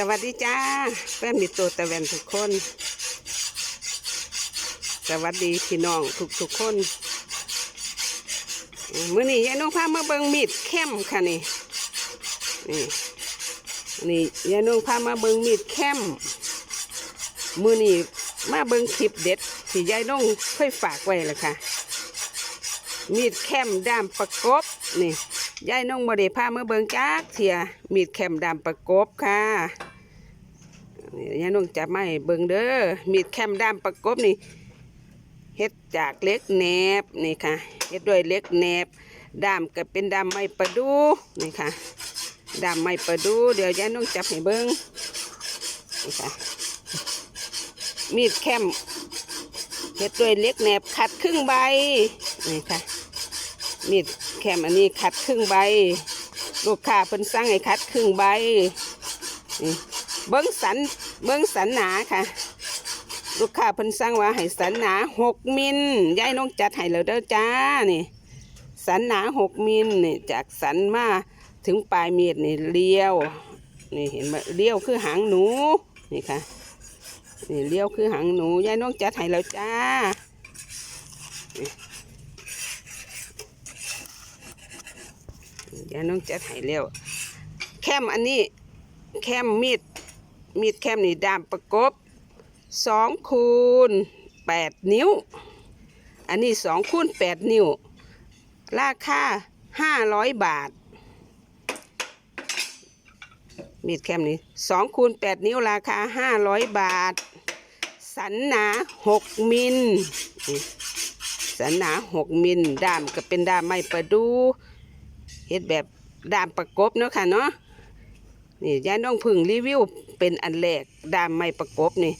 สวัสดีจ้าแฟนมิตรโตตะแวนทุกคน สวัสดีพี่น้องทุกทุกๆคนมื้อนี้ยายน้องพามาเบิงมีดเข้มค่ะนี่นี่นี่ยายน้องพามาเบิงมีดเข้มมื้อนี้มาเบิงคลิปเด็ดที่ยายน้องเคยฝากไว้ล่ะค่ะ มีดแคมดามประกบนี่ยายน้องบ่ได้พามาเบิงจักเทียมีดแคมดามประกบค่ะนี่ยายน้องจับมาให้เบิงเด้อมีดแคมดามประกบนี่เฮ็ดจากเล็กแหนบนี่ค่ะเฮ็ดด้วยเล็กแหนบดามก็เป็นดามไม้ประดูนี่ค่ะดามไม้ประดูเดี๋ยวยายน้องจับให้เบิงนี่ค่ะมีดแคมเฮ็ดด้วยเล็กแหนบขัดครึ่งใบนี่ค่ะ มีดแคมอันนี้ขัดครึ่งใบ ลูกค้าเพิ่นสั่งให้ขัดครึ่งใบนี่เบิ้งสันเบิ้งสันหนาค่ะ ลูกค้าเพิ่นสั่งว่าให้สันหนาหกมิลยายน้องจัดให้แล้วเด้อจ้านี่ สันหนาหกมิลนี่จากสันมาถึงปลายมีดนี่เลี้ยวนี่เห็นไหมเลี้ยวคือหางหนูนี่ค่ะนี่เลี้ยวคือหางหนูยายน้องจัดให้แล้วจ้า ยายน้องจัดให้แล้วแคมอันนี้แคมมีดมีดแคมนี่ดามประกบสองคูณแปดนิ้ว อันนี้สองคูณแปดนิ้ว ราคาห้าร้อยบาท มีดแคมนี้สองคูณแปดนิ้วราคาห้าร้อยบาท สันหนาหกมิลสันหนาหกมิลด้ามก็เป็นด้ามไม้ประดู เฮ็ดแบบดามประกบเนาะค่ะเนาะนี่ยายน้องพึ่งรีวิวเป็นอันแรกดามไม้ประกบนี่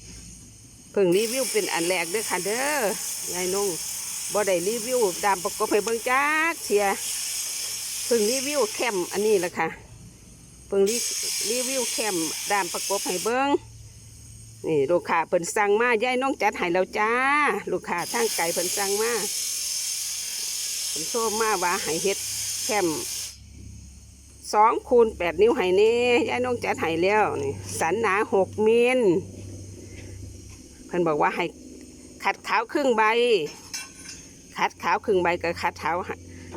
พึ่งรีวิวเป็นอันแรกเด้อค่ะเด้อยายน้องบ่ได้รีวิวดามประกบให้เบิ่งจักเทียพึ่งรีวิวแคมอันนี้แหละค่ะพิ่งรีรีวิวแคมดามประกบให้เบิ้งนี่ลูกค้าเพิ่นสั่งมายายน้องจัดให้แล้วจ้า ลูกค้าทางไก่เพิ่นสั่งมาเพิ่นโทรมาว่าให้เฮ็ดแคม สองคูณแปดนิ้วให้เน่ยายน้องจัดให้แล้วนี่สันหนาหกมิลเพิ่นบอกว่าให้ขัดขาวครึ่งใบ ขัดขาวครึ่งใบก็ขัดขาว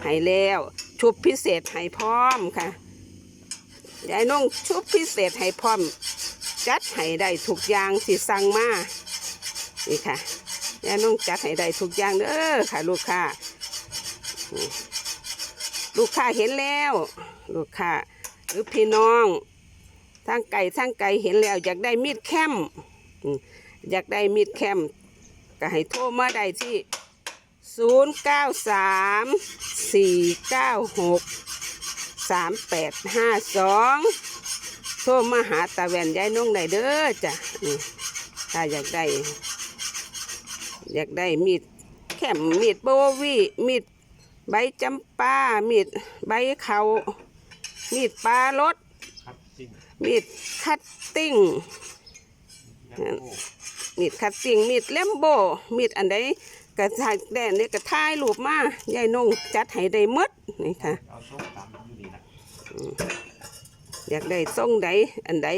ให้แล้วชุบพิเศษให้พร้อมค่ะยายน้องชุบพิเศษให้พร้อม จัดให้ได้ทุกอย่างที่สั่งมานี่ค่ะยายน้องจัดให้ได้ทุกอย่างเด้อค่ะลูกค้านี่ ลูกค้าเห็นแล้ว ลูกค้าหรือพี่น้องทั้งไก่ทั้งไก่เห็นแล้ว อยากได้มีดแคมอืมอยากได้มีดแคมก็ให้โทรมาได้ที่ 0 9 3 4 9 6สามแปดห้าสองโทรมาหาตาแวนยายน้องได้เด้อจ้ะถ้าอยากได้ อยากได้มีดแคมมีดโบวีมีด ใบจำปามีดใบเขามีดปลารสครับจริงมีดคัตติ้งแล้วก็มีดคัตติ้งมีดเล่มโบมีดอันใดกระถ่ายแดนนี่กระถ่ายรูปมายายนงจัดให้ได้หมดนี่ค่ะเอาส้มตำอยู่ดีนะอยากได้ทรงใดอันใด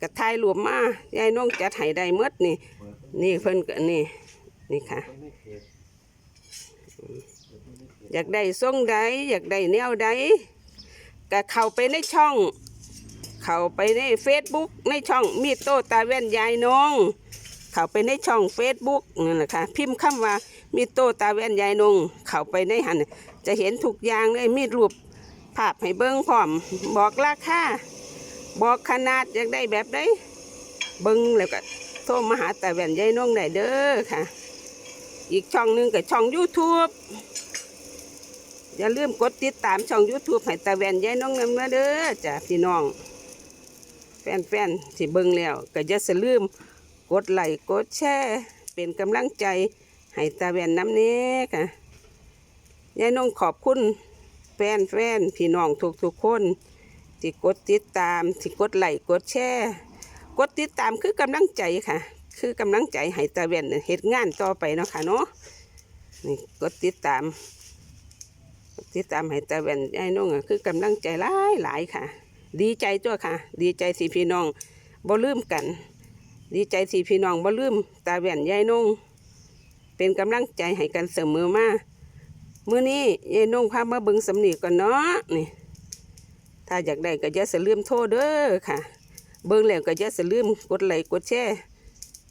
กระถ่ายรูปมายายนงจัดให้ได้หมดนี่เปิดนี่เพิ่นก็นี่นี่ค่ะเปิดไม่เพจ อยากได้ทรงใดอยากได้แนวใดก็เข้าไปในช่อง เข้าไปในเฟซบุ๊กในช่องมีดโตตาแว่นยายน้อง เข้าไปในช่องเฟซบุ๊กนั่นแหละค่ะพิมพ์คำว่ามีดโตตาแว่นยายนงเข้าไปในหันจะเห็นทุกอย่างเลยมีดรูปภาพให้เบิ้งพร้อม บอกราคาบอกขนาดอยากได้แบบใดเบิ้งแล้วก็โทรมาหาตาแว่นยายนงได้เด้อค่ะ อีกช่องหนึ่งก็ช่อง YouTube อย่าลืมกดติดตามช่อง YouTube ให้ตาแวนยายน้องนำมาเด้อจ้ะพี่น้อง แฟนๆที่เบิ่งแล้ว ก็อย่าสลืมกดไลค์กดแชร์เป็นกำลังใจให้ตาแวนน้ำเนี้ค่ะยายน้องขอบคุณแฟนแฟนๆพี่น้องทุกๆคนที่กดติดตามที่กดไลค์กดแชร์กดติดตามคือกำลังใจค่ะ คือกำลังใจให้ตาแวนเฮ็ดงานต่อไปเนาะค่ะเนาะนี่กดติดตาม ติดตามให้ตาแว่นยายน้องคือกำลังใจหลายหลายค่ะ ดีใจตัวค่ะ ดีใจสีพี่น้องบ่ลืมกัน ดีใจสีพี่น้องบ่ลืมตาแว่นยายนงเป็นกำลังใจให้กันเสมอมามื้อนี้ยายนงพามาเบิงสำนีก่อนเนาะนี่ถ้าอยากได้ก็อย่าสลืมโทรเด้อค่ะ เบิ่งแล้วก็อย่าสลืมกดไลค์กดแชร์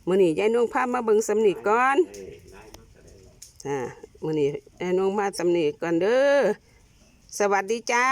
มื้อนี้ยายนงพามาเบิงสำนีก่อนอ้ยนายมันอกจ้า มื้อนี้แอนงมาสำนีก่อนเด้อสวัสดีจ้า